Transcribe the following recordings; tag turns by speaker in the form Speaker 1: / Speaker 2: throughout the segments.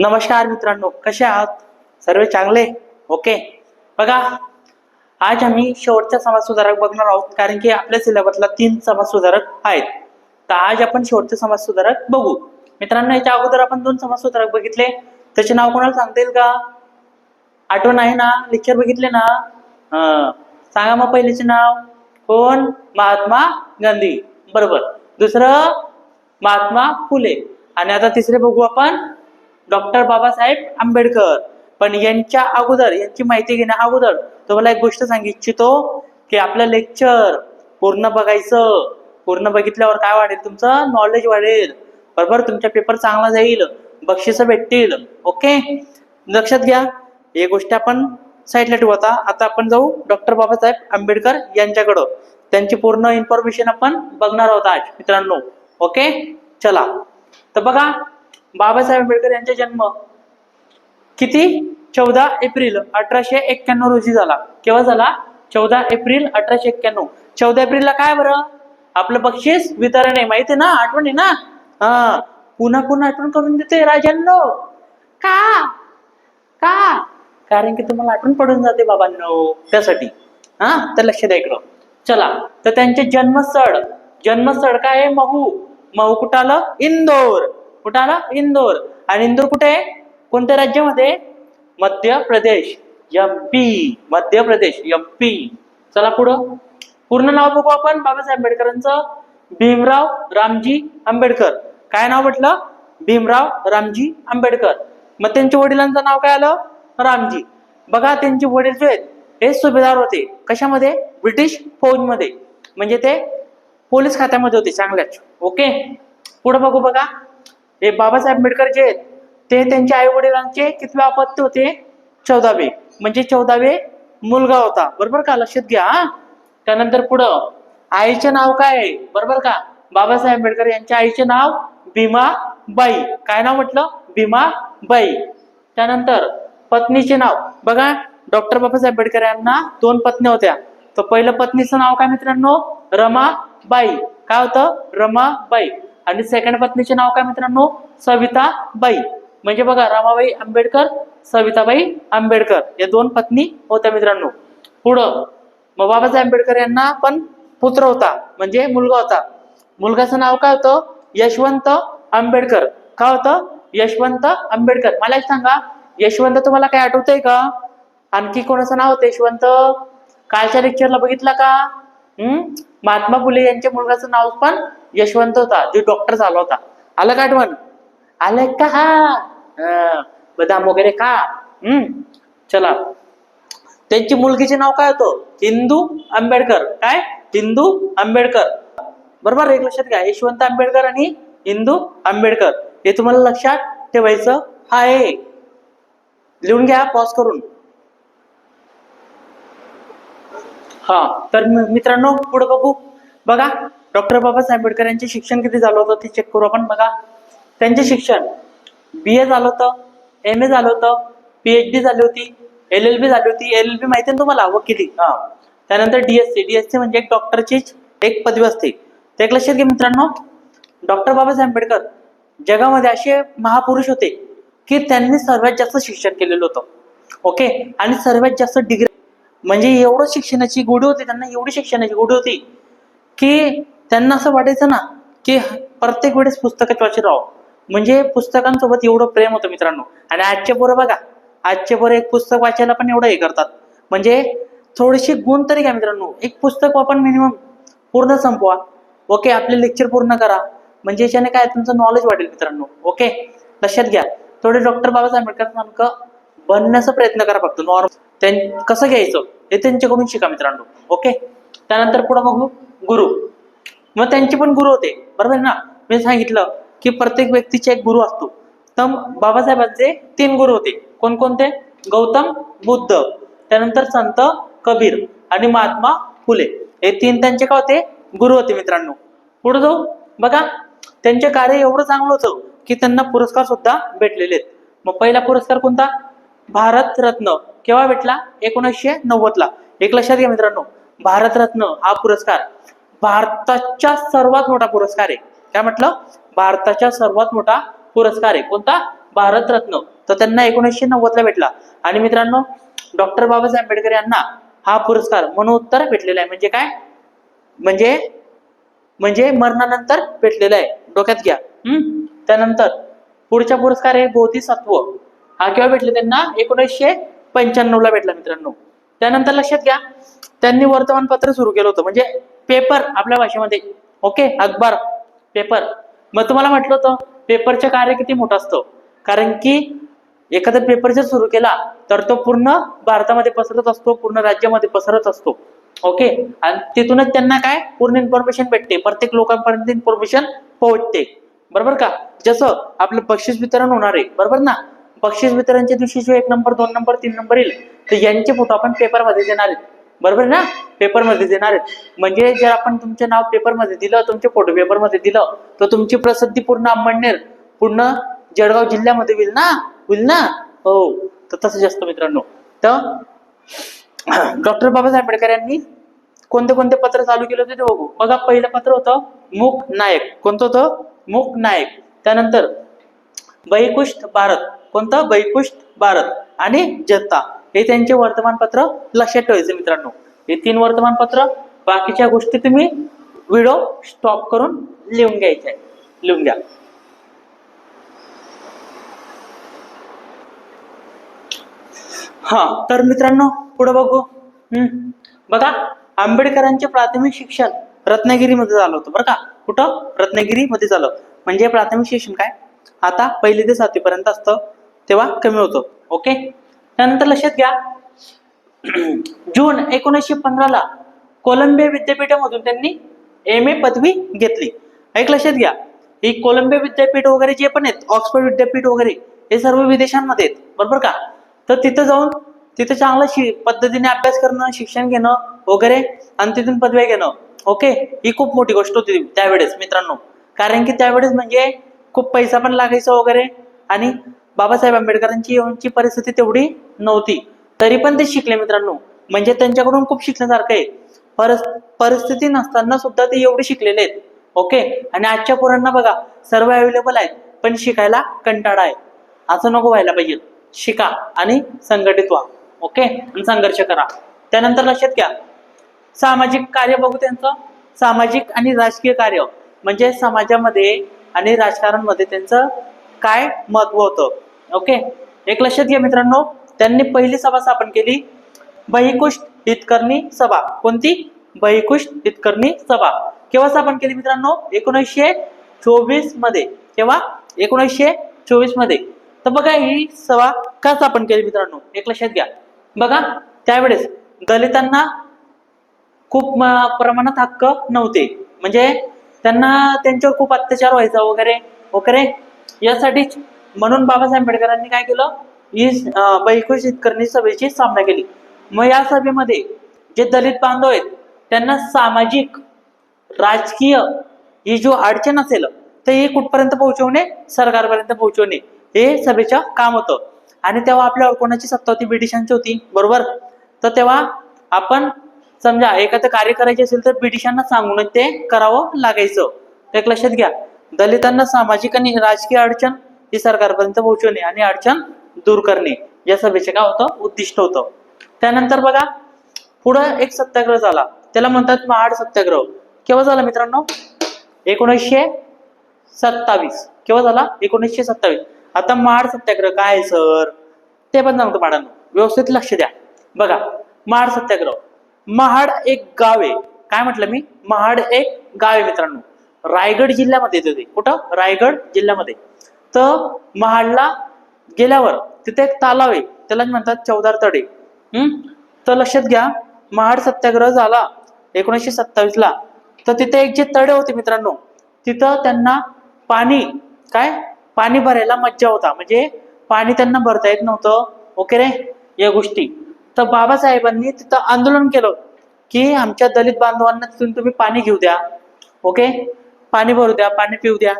Speaker 1: नमस्कार मित्रांनो कसे आहात? सर्व चांगले? ओके. बघा आज आम्ही शेवटचा समाज सुधारक बघणार आहोत कारण की आपल्या सिलेबसला तीन समाज सुधारक आहेत. तर आज आपण शेवटचे समाज सुधारक बघू. मित्रांनो याच्या अगोदर आपण दोन समाज सुधारक बघितले. त्याचे नाव कोणाला सांगता येईल का? आठवण आहे ना? लेक्चर बघितले ना? सांगा मग पहिलेचे नाव. कोण? महात्मा गांधी. बरोबर. दुसरं महात्मा फुले. आणि आता तिसरे बघू आपण. डॉक्टर बाबासाहेब आंबेडकर. पण यांच्या अगोदर यांची माहिती घेण्या अगोदर तुम्हाला एक गोष्ट सांगू इच्छितो की आपलं लेक्चर पूर्ण बघायचं. पूर्ण बघितल्यावर काय वाढेल? तुमचं नॉलेज वाढेल. बरोबर? तुमचा पेपर चांगला जाईल. बक्षिसं भेटतील. ओके लक्षात घ्या. हे गोष्ट आपण साईडला ठेवू. आता आता आपण जाऊ डॉक्टर बाबासाहेब आंबेडकर यांच्याकडं. त्यांची पूर्ण इन्फॉर्मेशन आपण बघणार आहोत आज मित्रांनो. ओके चला. तर बघा बाबासाहेब आंबेडकर यांचा जन्म किती? चौदा एप्रिल अठराशे एक्क्याण्णव रोजी झाला. केव्हा झाला? चौदा एप्रिल अठराशे एक्क्याण्णव. चौदा एप्रिलला काय बरं? आपलं बक्षीस वितरण आहे. माहिती आहे ना? आठवण आहे ना? हा. पुन्हा पुन्हा आठवण करून देते राजांनो. का? का? कारण की तुम्हाला आठवण पडून जाते बाबांनो. त्यासाठी. हा? तर लक्ष द्या इकडं. चला. तर त्यांचे जन्मस्थळ. जन्मस्थळ काय आहे? महू. महू कुठं आलं? इंदोर. कुठं आलं इंदोर. आणि इंदोर कुठे? आहे कोणत्या राज्यामध्ये? मध्य प्रदेश. एमपी मध्य प्रदेश. एमपी चला पुढं. पूर्ण नाव बघू आपण. बाबासाहेब आंबेडकरांचं. भीमराव रामजी आंबेडकर. काय नाव म्हटलं? भीमराव रामजी आंबेडकर. मग त्यांच्या वडिलांचं नाव काय आलं? रामजी. बघा त्यांचे वडील जे आहेत हे सुभेदार होते. कशामध्ये? ब्रिटिश फौजमध्ये. म्हणजे ते पोलीस खात्यामध्ये होते चांगल्याच. ओके? पुढे बघू बघा. हे बाबासाहेब आंबेडकर जे आहेत ते त्यांच्या आई वडिलांचे कितवे अपत्य होते? चौदावे. म्हणजे चौदावे मुलगा होता. बरोबर का? लक्षात घ्या त्यानंतर पुढं आईचे नाव काय आहे? बरोबर का? बाबासाहेब आंबेडकर यांच्या आईचे नाव भीमाबाई. काय नाव म्हटलं? भीमाबाई. त्यानंतर पत्नीचे नाव. बघा डॉक्टर बाबासाहेब आंबेडकर यांना दोन पत्नी होत्या. तर पहिलं पत्नीचं नाव काय मित्रांनो? रमाबाई. काय होतं? रमाबाई. आणि सेकंड पत्नीचे नाव काय मित्रांनो? सविताबाई म्हणजे बघा रमाबाई आंबेडकर सविताबाई आंबेडकर या दोन पत्नी होत्या मित्रांनो. पुढं मग बाबासाहेब आंबेडकर यांना पण पुत्र होता म्हणजे मुलगा होता. मुलगाचं नाव काय होतं? यशवंत आंबेडकर. काय होतं? यशवंत आंबेडकर. मला एक सांगा यशवंत तुम्हाला काय आठवतंय का? आणखी कोणाचं नाव होतं यशवंत? कालच्या लेक्चरला बघितला का? हम्म? महात्मा फुले यांच्या मुलगाचं नाव पण यशवंत होता जो डॉक्टर झाला होता. आलं का आठवण? आलं का? हा. बदाम वगैरे का हम्म. चला. त्यांची मुलगीचे नाव काय होतं? हिंदू आंबेडकर. काय? हिंदू आंबेडकर. बरोबर? एक लक्षात घ्या. यशवंत आंबेडकर आणि हिंदू आंबेडकर. हे तुम्हाला लक्षात ठेवायचं आहे. लिहून घ्या पॉज करून. हा. तर मित्रांनो पुढे बघू. बघा. डॉक्टर बाबासाहेब आंबेडकर यांचे शिक्षण किती झालं होतं ते चेक करू आपण. बघा त्यांचे शिक्षण. बी ए झालं होतं एम ए झालं होतं पीएचडी झाली होती एल एल बी झाली होती. एल एल बी माहिती आहे ना तुम्हाला? वकिली. हा. त्यानंतर डीएससी डीएससी म्हणजे एक डॉक्टरचीच एक पदवी असते. ते एक लक्षात घ्या मित्रांनो डॉक्टर बाबासाहेब आंबेडकर जगामध्ये असे महापुरुष होते की त्यांनी सर्वात जास्त शिक्षण केलेलं होतं. ओके? आणि सर्वात जास्त डिग्री म्हणजे एवढं शिक्षणाची गोडी होती त्यांना एवढी शिक्षणाची गोडी होती की त्यांना असं वाटायचं ना की प्रत्येक वेळेस पुस्तकात वाचत राहावं. म्हणजे पुस्तकांसोबत एवढं प्रेम होतं मित्रांनो. आणि आजचे पोरं बघा आजचे पोरं एक पुस्तक वाचायला पण एवढं हे करतात. म्हणजे थोडेसे गुण तरी घ्या मित्रांनो. एक पुस्तक आपण मिनिमम पूर्ण संपवा. ओके आपले लेक्चर पूर्ण करा. म्हणजे याच्याने काय तुमचं नॉलेज वाढेल मित्रांनो. ओके? लक्षात घ्या. थोडे डॉक्टर बाबासाहेब आंबेडकर बनण्याचा प्रयत्न करा फक्त. नॉर्मल त्यां कसं घ्यायचं? हे त्यांच्याकडून शिका मित्रांनो. ओके? त्यानंतर पुढे बघू. गुरु. मग त्यांचे पण गुरु होते. बरोबर आहे ना? मी सांगितलं की प्रत्येक व्यक्तीचे एक गुरु असतो. तर बाबासाहेबांचे तीन गुरु होते. कोणकोणते? गौतम बुद्ध त्यानंतर संत कबीर आणि महात्मा फुले. हे तीन त्यांचे काय होते? गुरु होते मित्रांनो. पुढे जाऊ. बघा त्यांचे कार्य एवढं चांगलं होतं की त्यांना पुरस्कार सुद्धा भेटलेले आहेत. मग पहिला पुरस्कार कोणता? भारतरत्न. केव्हा भेटला? एकोणीसशे नव्वदला. एक लक्षात घ्या मित्रांनो. भारतरत्न हा पुरस्कार भारताच्या सर्वात मोठा पुरस्कार आहे. काय म्हटलं? भारताच्या सर्वात मोठा पुरस्कार आहे. कोणता? भारतरत्न. तर त्यांना एकोणीसशे नव्वदला भेटला. आणि मित्रांनो डॉक्टर बाबासाहेब आंबेडकर यांना हा पुरस्कार मनोत्तर भेटलेला आहे. म्हणजे काय? म्हणजे म्हणजे मरणानंतर भेटलेला आहे. डोक्यात घ्या. हम्म? त्यानंतर पुढचा पुरस्कार आहे बोधिसत्व. हा केव्हा भेटले त्यांना? एकोणीसशे पंच्याण्णव ला भेटला मित्रांनो. त्यानंतर लक्षात घ्या त्यांनी वर्तमानपत्र सुरू केलं होतं. म्हणजे पेपर आपल्या भाषेमध्ये. ओके? अखबार पेपर. मग तुम्हाला म्हटलं होतं पेपरचं कार्य किती मोठं असतं? कारण की एखादा पेपर जर सुरू केला तर तो पूर्ण भारतामध्ये पसरत असतो पूर्ण राज्यामध्ये पसरत असतो. ओके? आणि तिथूनच त्यांना काय? पूर्ण इन्फॉर्मेशन भेटते. प्रत्येक लोकांपर्यंत इन्फॉर्मेशन पोहोचते. बरोबर का? जसं आपलं बक्षीस वितरण होणार आहे. बरोबर ना? बक्षीस वितरणच्या दिवशी जो एक नंबर दोन नंबर तीन नंबर येईल तर यांचे फोटो आपण पेपरमध्ये देणार आहेत. बरोबर ना? पेपरमध्ये देणार आहेत. म्हणजे जर आपण तुमचे नाव पेपरमध्ये दिलं तुमचे फोटो पेपरमध्ये दिलं तर तुमची प्रसिद्धी पूर्ण अंबडनेर पूर्ण जळगाव जिल्ह्यामध्ये होईल ना? होईल ना? हो. तर तसंच जास्त मित्रांनो. तर डॉक्टर बाबासाहेब आंबेडकर यांनी कोणते कोणते पत्र चालू केले होते ते बघू. बघा पहिलं पत्र होतं मूक नायक. कोणतं होतं? मुख नायक. त्यानंतर बैकुष्ठ भारत. कोणतं? बैकुष्ठ भारत. आणि जनता. हे त्यांचे वर्तमानपत्र लक्षात ठेवायचे मित्रांनो. हे तीन वर्तमानपत्र बाकीच्या गोष्टी तुम्ही व्हिडिओ स्टॉप करून लिहून घ्यायचे लिहून घ्या. हा तर मित्रांनो पुढे बघू. हम्म बघा आंबेडकरांचे प्राथमिक शिक्षण रत्नागिरीमध्ये झालं होतं बरं का? कुठं? रत्नागिरीमध्ये झालं. म्हणजे प्राथमिक शिक्षण काय? आता पहिली ते सातवीपर्यंत असतं तेव्हा कमी होतं. ओके? त्यानंतर लक्षात घ्या. जून एकोणीसशे पंधराला कोलंबिया विद्यापीठामधून त्यांनी एम ए पदवी घेतली. एक लक्षात घ्या. ही कोलंबिया विद्यापीठ वगैरे जे पण आहेत ऑक्सफर्ड विद्यापीठ वगैरे हे सर्व विदेशांमध्ये आहेत. बरोबर का? तर तिथं जाऊन तिथं चांगलं शि पद्धतीने अभ्यास करणं शिक्षण घेणं वगैरे आणि तिथून पदव्या घेणं. ओके? ही खूप मोठी गोष्ट होती त्यावेळेस मित्रांनो. कारण की त्यावेळेस म्हणजे खूप पैसा पण लागायचा वगैरे आणि बाबासाहेब आंबेडकरांची यांची परिस्थिती तेवढी नव्हती. तरी पण ते शिकले मित्रांनो. म्हणजे त्यांच्याकडून खूप शिकण्यासारखं आहे. परस परिस्थिती नसताना सुद्धा ते एवढे शिकलेले आहेत. ओके? आणि आजच्या पोरांना बघा सर्व अवेलेबल आहेत पण शिकायला कंटाळा आहे. असं नको व्हायला पाहिजे. शिका आणि संघटित व्हा. ओके? आणि संघर्ष करा. त्यानंतर लक्षात घ्या. सामाजिक कार्य बघू त्यांचं. सामाजिक आणि राजकीय कार्य. म्हणजे समाजामध्ये आणि राजकारणमध्ये त्यांचं काय महत्त्व होतं? ओके एक लक्षात घ्या मित्रांनो. त्यांनी पहिली सभा स्थापन केली. बहिकुष्ठ हितकर्णी सभा. कोणती? बहिकुष्ठ हितकर्णी सभा. केव्हा स्थापन केली मित्रांनो? एकोणीसशे चोवीसमध्ये. केव्हा? एकोणीसशे चोवीसमध्ये. तर बघा ही सभा का स्थापन केली मित्रांनो? एक लक्षात घ्या. बघा त्यावेळेस दलितांना खूप प्रमाणात हक्क नव्हते. म्हणजे त्यांना त्यांच्यावर खूप अत्याचार व्हायचा वगैरे. वगैरे. यासाठीच म्हणून बाबासाहेब आंबेडकरांनी काय केलं? ही अं, हितकर्णी सभेची स्थापना केली. मग या सभेमध्ये जे दलित बांधव आहेत त्यांना सामाजिक राजकीय ही जो अडचण असेल तर हे कुठपर्यंत पोहोचवणे? सरकारपर्यंत पोहोचवणे. हे सभेचं काम होतं. आणि तेव्हा आपल्यावर कोणाची सत्ता होती? ब्रिटिशांची होती. बरोबर? तर तेव्हा आपण समजा एखादं कार्य करायचे असेल तर ब्रिटिशांना सांगून ते करावं लागायचं. ते एक लक्षात घ्या. दलितांना सामाजिक आणि राजकीय अडचण ही सरकारपर्यंत पोहोचवणे आणि अडचण दूर करणे या सभेचे काय होतं? उद्दिष्ट होतं. त्यानंतर बघा पुढं एक सत्याग्रह झाला. त्याला म्हणतात महाड सत्याग्रह. केव्हा झाला मित्रांनो? एकोणीसशे सत्तावीस. केव्हा झाला? एकोणीसशे सत्तावीस. आता महाड सत्याग्रह काय आहे सर? ते पण सांगतो मॅडम व्यवस्थित लक्ष द्या. बघा महाड सत्याग्रह. महाड एक गाव आहे. काय म्हटलं मी? महाड एक गाव आहे मित्रांनो. रायगड जिल्ह्यामध्ये येते ते. कुठं? रायगड जिल्ह्यामध्ये. तर महाडला गेल्यावर तिथे एक तालाव आहे. त्याला म्हणतात चौदार तडे. हम्म? तर लक्षात घ्या महाड सत्याग्रह झाला एकोणीसशे सत्तावीस ला तर तिथे एक जे तडे होते मित्रांनो तिथं त्यांना पाणी काय? पाणी भरायला मज्जा होता. म्हणजे पाणी त्यांना भरता येत नव्हतं. ओके रे? या गोष्टी. तर बाबासाहेबांनी तिथं आंदोलन केलं की आमच्या दलित बांधवांना तिथून तुम्ही पाणी घेऊ द्या. ओके? पाणी भरू द्या पाणी पिऊ द्या.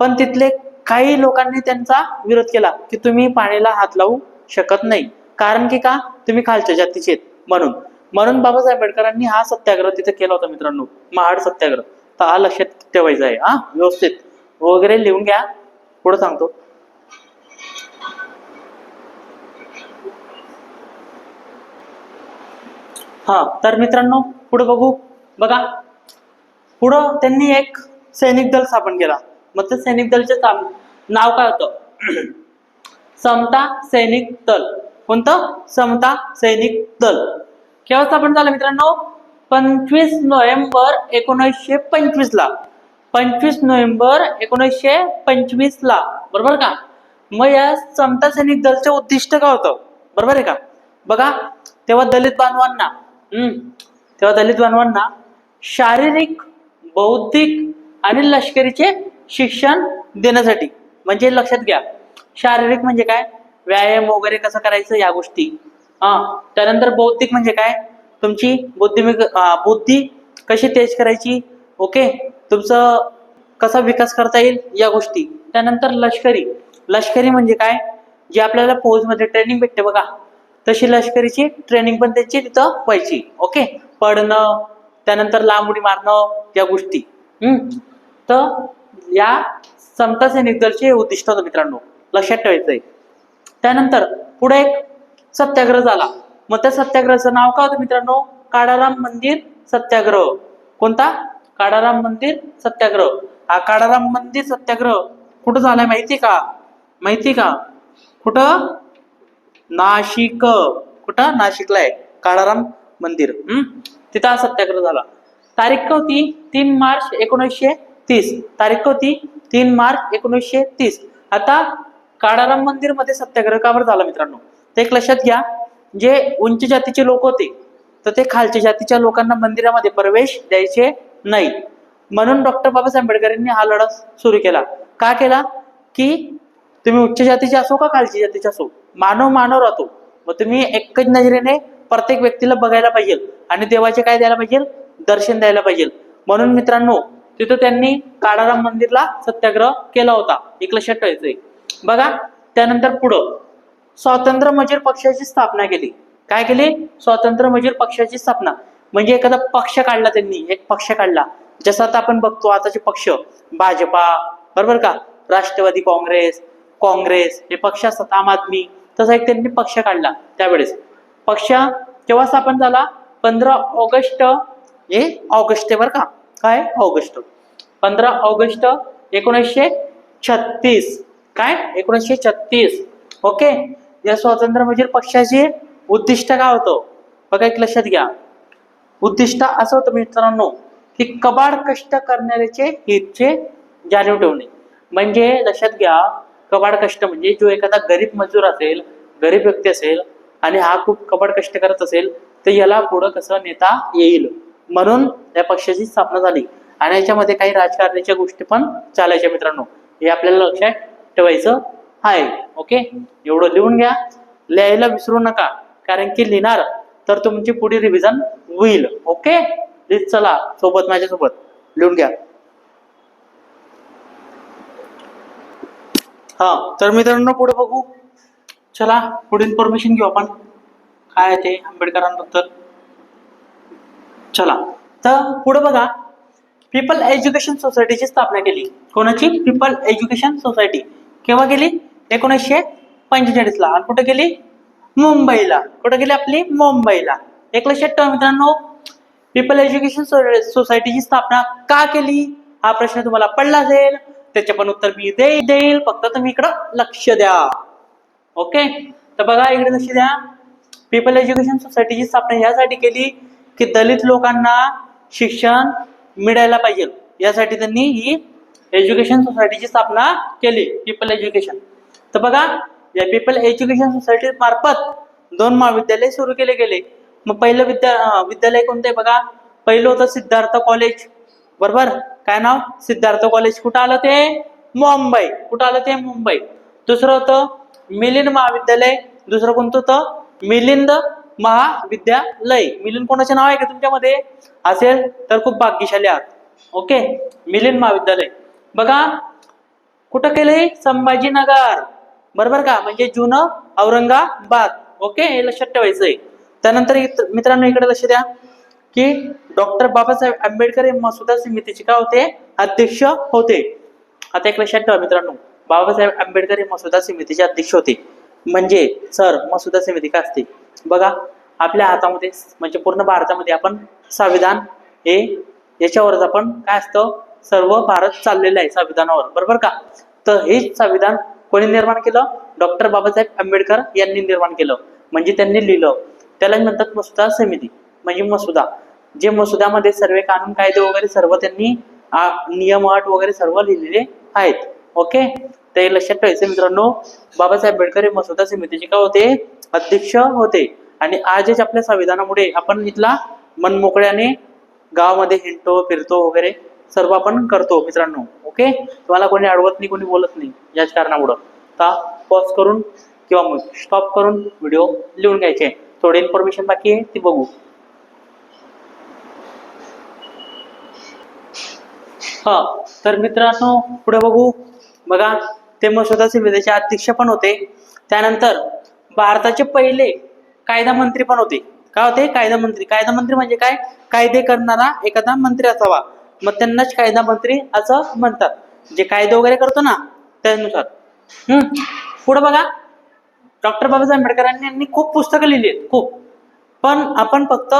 Speaker 1: पण तिथले काही लोकांनी त्यांचा विरोध केला की तुम्ही पाण्याला हात लावू शकत नाही. कारण की का? तुम्ही खालच्या जातीचे म्हणून. म्हणून बाबासाहेब आंबेडकरांनी हा सत्याग्रह तिथे केला होता मित्रांनो. महाड सत्याग्रह. तर हा लक्षात ठेवायचा आहे. हा व्यवस्थित. वगैरे लिहून घ्या. पुढे सांगतो. हा तर मित्रांनो पुढे बघू. बघा. पुढं त्यांनी एक सैनिक दल स्थापन केला. मग ते सैनिक दलचे नाव काय होतं? समता सैनिक दल. कोणतं? समता सैनिक दल. केव्हा स्थापन झालं मित्रांनो? पंचवीस नोव्हेंबर एकोणीसशे पंचवीस ला. पंचवीस नोव्हेंबर एकोणीसशे पंचवीस ला. बरोबर का? मग या समता सैनिक दलचे उद्दिष्ट काय होतं? बरोबर आहे का? बघा तेव्हा दलित बांधवांना हम्म तेव्हा दलित बांधवांना शारीरिक बौद्धिक आणि लष्करीचे शिक्षण देण्यासाठी. म्हणजे लक्षात घ्या. शारीरिक म्हणजे काय? व्यायाम वगैरे कसं करायचं या गोष्टी. हा त्यानंतर बौद्धिक म्हणजे काय? तुमची बुद्धिमिक बुद्धी कशी तेज करायची? ओके? तुमचं कसा विकास करता येईल या गोष्टी. त्यानंतर लष्करी. लष्करी म्हणजे काय? जे आपल्याला फौजमध्ये ट्रेनिंग भेटते बघा. तशी लष्करीची ट्रेनिंग पण त्याची तिथं व्हायची. ओके? पडणं त्यानंतर लांब उडी मारणं या गोष्टी. हम्म? तर या समता सैनिक दलचे हे उद्दिष्ट होतं मित्रांनो. लक्षात ठेवायचंय. त्यानंतर पुढे एक सत्याग्रह झाला. मग त्या सत्याग्रहाचं नाव काय होतं मित्रांनो? काळाराम मंदिर सत्याग्रह. कोणता? काळाराम मंदिर सत्याग्रह. हा काळाराम मंदिर सत्याग्रह कुठं झालाय माहिती का? माहिती का? कुठं? नाशिक. कुठं? नाशिकला आहे. काळाराम मंदिर. हम्म. तिथं हा सत्याग्रह झाला. तारीख काय होती? तीन मार्च एकोणीसशे तीस. तारीख होती तीन मार्च एकोणीसशे तीस. आता काळाराम मंदिरमध्ये सत्याग्रह का बरं झाला मित्रांनो. ते एक लक्षात घ्या. जे उंच जातीचे लोक होते तर ते खालच्या जातीच्या लोकांना मंदिरामध्ये प्रवेश द्यायचे नाही. म्हणून डॉक्टर बाबासाहेब आंबेडकर यांनी हा लढा सुरू केला. का केला? की तुम्ही उच्च जातीचे असो का खालची जातीचे असो मानव मानव राहतो. मग तुम्ही एकच नजरेने प्रत्येक व्यक्तीला बघायला पाहिजे आणि देवाचे काय द्यायला पाहिजे? दर्शन द्यायला पाहिजे. म्हणून मित्रांनो तिथं त्यांनी काळाराम मंदिरला सत्याग्रह केला होता. एक लक्षात ठेवायचंय बघा त्यानंतर पुढं. स्वातंत्र्य मजूर पक्षाची स्थापना केली. काय केली? स्वातंत्र्य मजूर पक्षाची स्थापना. म्हणजे एखादा पक्ष काढला त्यांनी एक पक्ष काढला. जसं आता आपण बघतो आताचे पक्ष. भाजपा बरोबर का? राष्ट्रवादी काँग्रेस काँग्रेस हे पक्ष असतात आम आदमी. तसा एक त्यांनी पक्ष काढला त्यावेळेस. पक्ष केव्हा स्थापन झाला? पंधरा ऑगस्ट हे ऑगस्ट आहे बरं का? काय? ऑगस्ट. पंधरा ऑगस्ट एकोणीसशे छत्तीस. काय? एकोणीसशे छत्तीस. ओके? या स्वातंत्र्य मजूर पक्षाचे उद्दिष्ट काय होतं? बघा एक लक्षात घ्या. उद्दिष्ट असं होतं मित्रांनो की कबाड कष्ट करणाऱ्याचे हितचे जाणीव ठेवणे. म्हणजे लक्षात घ्या कबाड कष्ट म्हणजे जो एखादा गरीब मजूर असेल गरीब व्यक्ती असेल आणि हा खूप कबाड कष्ट करत असेल तर याला पुढं कसं नेता येईल? म्हणून या पक्षाची स्थापना झाली. आणि याच्यामध्ये काही राजकारणाच्या गोष्टी पण चालायच्या मित्रांनो. हे आपल्याला लक्षात ठेवायचं आहे. ओके एवढं लिहून घ्या. लिहायला विसरू नका. कारण की लिहिणार तर तुमची पुढे रिव्हिजन होईल. ओके प्लीज चला. सोबत माझ्यासोबत. लिहून घ्या. हा तर मित्रांनो पुढे बघू. चला पुढे इन्फॉर्मेशन घेऊ आपण. काय ते? आंबेडकरांबद्दल. चला. तर पुढे बघा. पीपल एज्युकेशन सोसायटीची स्थापना केली. कोणाची? पीपल एज्युकेशन सोसायटी केव्हा केली? एकोणीसशे पंचेचाळीस ला. आणि कुठे गेली मुंबईला. कुठे गेली आपली? मुंबईला. एक लक्षात ठेवा मित्रांनो. पीपल एज्युकेशन सोसायटीची स्थापना का केली? हा प्रश्न तुम्हाला पडला असेल. त्याचे पण उत्तर मी देईल. फक्त तुम्ही इकडं लक्ष द्या. ओके तर बघा इकडे लक्ष द्या. पीपल एज्युकेशन सोसायटीची स्थापना यासाठी केली. की दलित लोकांना शिक्षण मिळायला पाहिजे. यासाठी त्यांनी ही एज्युकेशन सोसायटीची स्थापना केली पीपल एज्युकेशन तर बघा या पीपल एज्युकेशन सोसायटी मार्फत दोन महाविद्यालय सुरू केले गेले. मग पहिलं विद्या विद्यालय कोणतं आहे बघा? पहिलं होतं सिद्धार्थ कॉलेज बरोबर? काय नाव? सिद्धार्थ कॉलेज कुठं आलं ते? मुंबई. कुठं आलं ते? मुंबई. दुसरं होतं मिलिंद महाविद्यालय. दुसरं कोणतं होतं? मिलिंद महाविद्यालय. मिलिंद कोणाचे नाव आहे का तुमच्यामध्ये? असेल तर खूप भाग्यशाली आहात. ओके? मिलिंद महाविद्यालय. बघा कुठं केलंय? संभाजीनगर. बरोबर का? म्हणजे जुनं औरंगाबाद. ओके? हे लक्षात ठेवायचंय. त्यानंतर इथ- मित्रांनो इकडे लक्ष द्या. की डॉक्टर बाबासाहेब आंबेडकर हे मसुदा समितीचे काय होते? अध्यक्ष होते. आता एक लक्षात ठेवा मित्रांनो. बाबासाहेब आंबेडकर हे मसुदा समितीचे अध्यक्ष होते. म्हणजे सर मसुदा समिती काय असते? बघा आपल्या हातामध्ये म्हणजे पूर्ण भारतामध्ये आपण संविधान हे याच्यावरच आपण काय असतं सर्व भारत चाललेलं आहे संविधानावर. बरोबर का? तर हे संविधान कोणी निर्माण केलं? डॉक्टर बाबासाहेब आंबेडकर यांनी निर्माण केलं. म्हणजे त्यांनी लिहिलं. त्याला म्हणतात मसुदा समिती म्हणजे मसुदा. जे मसुदामध्ये सर्व कानून कायदे वगैरे सर्व त्यांनी नियम अट वगैरे सर्व लिहिलेले आहेत. ओके? ते लक्षात ठेवायचं मित्रांनो. बाबासाहेब आंबेडकर हे मसुदा समितीचे काय होते? अध्यक्ष होते. आणि आजच आपल्या संविधानामुळे आपण इथला मनमोकळ्याने गावामध्ये हिंडतो फिरतो वगैरे सर्व आपण करतो मित्रांनो. ओके तुम्हाला कोणी अडवत नाही कोणी बोलत नाही याच कारणामुळं. तर पॉज करून किंवा मग स्टॉप करून व्हिडिओ लिहून घ्यायचे. थोडी इन्फॉर्मेशन बाकी आहे ती बघू. हा तर मित्रांनो पुढे बघू. बघा ते मसुदा समितीचे अध्यक्ष पण होते. त्यानंतर भारताचे पहिले कायदा मंत्री पण होते. काय होते? कायदा मंत्री. कायदा मंत्री म्हणजे काय? कायदे करणारा एखादा मंत्री असावा. मग त्यांनाच कायदा मंत्री असं म्हणतात. जे कायदे वगैरे करतो ना त्यानुसार. हम्म. पुढे बघा. डॉक्टर बाबासाहेब आंबेडकरांनी यांनी खूप पुस्तकं लिहिली आहेत खूप. पण आपण फक्त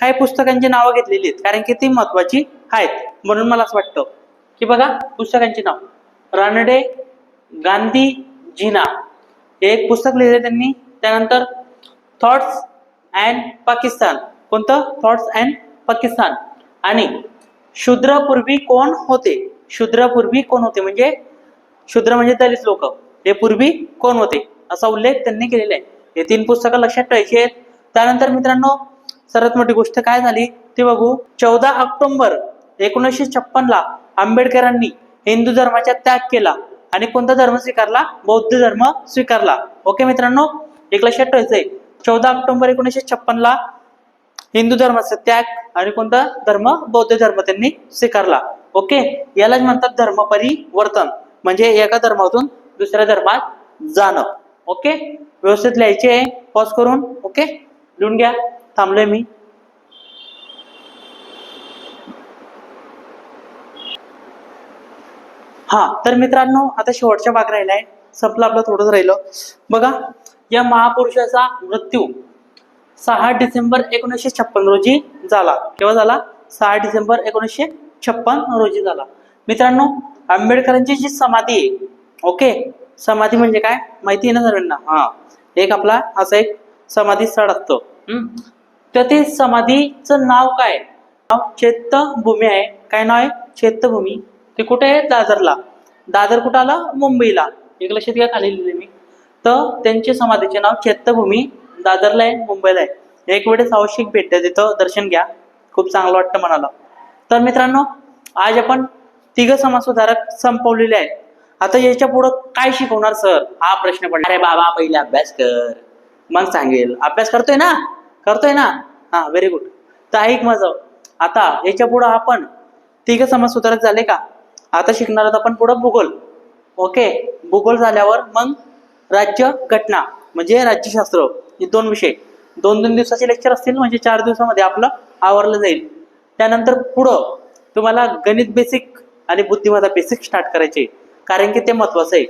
Speaker 1: काही पुस्तकांची नावं घेतलेली आहेत कारण की ती महत्वाची आहेत. म्हणून मला असं वाटतं. की बघा पुस्तकांची नाव. रानडे गांधी जिना हे एक पुस्तक लिहिले त्यांनी. त्यानंतर थॉट्स अँड पाकिस्तान कोणतं? थॉट्स अँड पाकिस्तान आणि शूद्रपूर्वी कोण होते? शूद्रपूर्वी कोण होते? म्हणजे शूद्र म्हणजे दलित लोक. हे पूर्वी कोण होते? असा उल्लेख त्यांनी केलेला आहे. हे तीन पुस्तकं लक्षात ठेवायची आहेत. त्यानंतर मित्रांनो सर्वात मोठी गोष्ट काय झाली? ते बघू. चौदा ऑक्टोंबर एकोणीसशे छप्पन ला आंबेडकरांनी हिंदू धर्माचा त्याग केला. आणि कोणता धर्म स्वीकारला? बौद्ध धर्म स्वीकारला. ओके मित्रांनो? एक लक्षात ठेवायचंय. चौदा ऑक्टोबर एकोणीसशे छप्पन ला हिंदू धर्माचा त्याग आणि कोणता धर्म? बौद्ध धर्म त्यांनी स्वीकारला. ओके? यालाच म्हणतात धर्म परिवर्तन. म्हणजे एका धर्मातून दुसऱ्या धर्मात जाणं. ओके? व्यवस्थित लिहायचे पॉज करून. ओके? लिहून घ्या. थांबलोय मी. हा तर मित्रांनो आता शेवटच्या भाग राहिलाय संपलं आपलं थोडंच राहिलं. बघा या महापुरुषाचा मृत्यू सहा डिसेंबर एकोणीसशे छप्पन रोजी झाला. केव्हा झाला? सहा डिसेंबर एकोणीसशे छप्पन रोजी झाला. मित्रांनो आंबेडकरांची जी समाधी आहे ओके? समाधी म्हणजे काय? माहिती आहे ना सर्वांना हा. एक आपला असं एक समाधी स्थळ असतं. तर ते समाधीचं नाव काय? नाव चैत्यभूमी आहे. काय नाव आहे? चैत्यभूमी ते कुठे आहे दादरला. दादर कुठं आलं? मुंबईला. एक लक्षात घ्या खाली लिहिले मी तर त्यांचे समाधीचे नाव चैत्यभूमी दादरला आहे मुंबईला आहे. एक वेळेस आवश्यक भेट द्या तिथं दर्शन घ्या. खूप चांगलं वाटतं म्हणाला तर मित्रांनो आज आपण तिघ समाज सुधारक संपवलेले आहेत. आता याच्या पुढं काय शिकवणार सर? हा प्रश्न पडला. अरे बाबा पहिले अभ्यास कर. मग सांगेल. अभ्यास करतोय ना? करतोय ना? हा व्हेरी गुड तर ऐक माझं. आता याच्या पुढं आपण तिघ समाज सुधारक झाले का? आता शिकणार आहोत आपण पुढं भूगोल. ओके भूगोल झाल्यावर मग राज्य घटना म्हणजे राज्यशास्त्र हे दोन विषय. दोन दोन दिवसाचे लेक्चर असतील म्हणजे चार दिवसामध्ये आपलं आवरलं जाईल. त्यानंतर पुढं तुम्हाला गणित बेसिक आणि बुद्धिमत्ता बेसिक स्टार्ट करायचे. कारण की ते महत्वाचं आहे.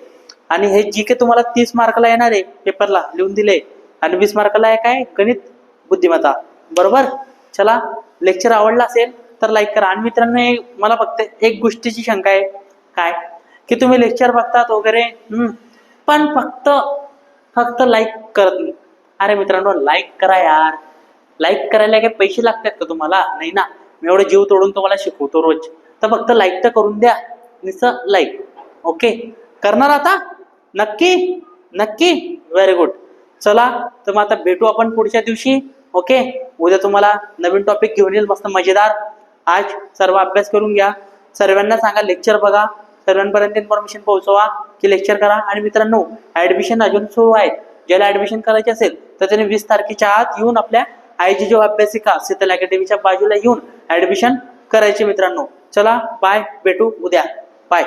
Speaker 1: आणि हे जी काही तुम्हाला तीस मार्काला येणार आहे पेपरला लिहून दिले आणि वीस मार्काला आहे काय? गणित बुद्धिमत्ता. बरोबर? चला लेक्चर आवडला असेल तर लाईक करा. आणि मित्रांनो हे मला फक्त एक गोष्टीची शंका आहे. काय? की तुम्ही लेक्चर बघतात वगैरे? हम्म, पण फक्त फक्त लाईक करत नाही. अरे मित्रांनो लाईक करा यार. लाईक करायला काही पैसे लागतात का तुम्हाला? नाही ना. मी एवढं जीव तोडून तुम्हाला शिकवतो रोज. तर फक्त लाईक तर करून द्या. निस लाईक ओके करणार आता? नक्की? नक्की? व्हेरी गुड चला तर मग आता भेटू आपण पुढच्या दिवशी. ओके उद्या तुम्हाला नवीन टॉपिक घेऊन येईल. मस्त मजेदार. आज सर्व अभ्यास करून घ्या. सर्वांना सांगा लेक्चर बघा. सर्वांपर्यंत इन्फॉर्मेशन पोहोचवा. की लेक्चर करा. आणि मित्रांनो ऍडमिशन अजून सुरू आहे ज्याला ऍडमिशन करायची असेल तर त्याने वीस तारखेच्या आत येऊन आपल्या आयची जो अभ्यासिका शीतल अकॅडमीच्या बाजूला येऊन ऍडमिशन करायचे मित्रांनो. चला बाय भेटू उद्या. बाय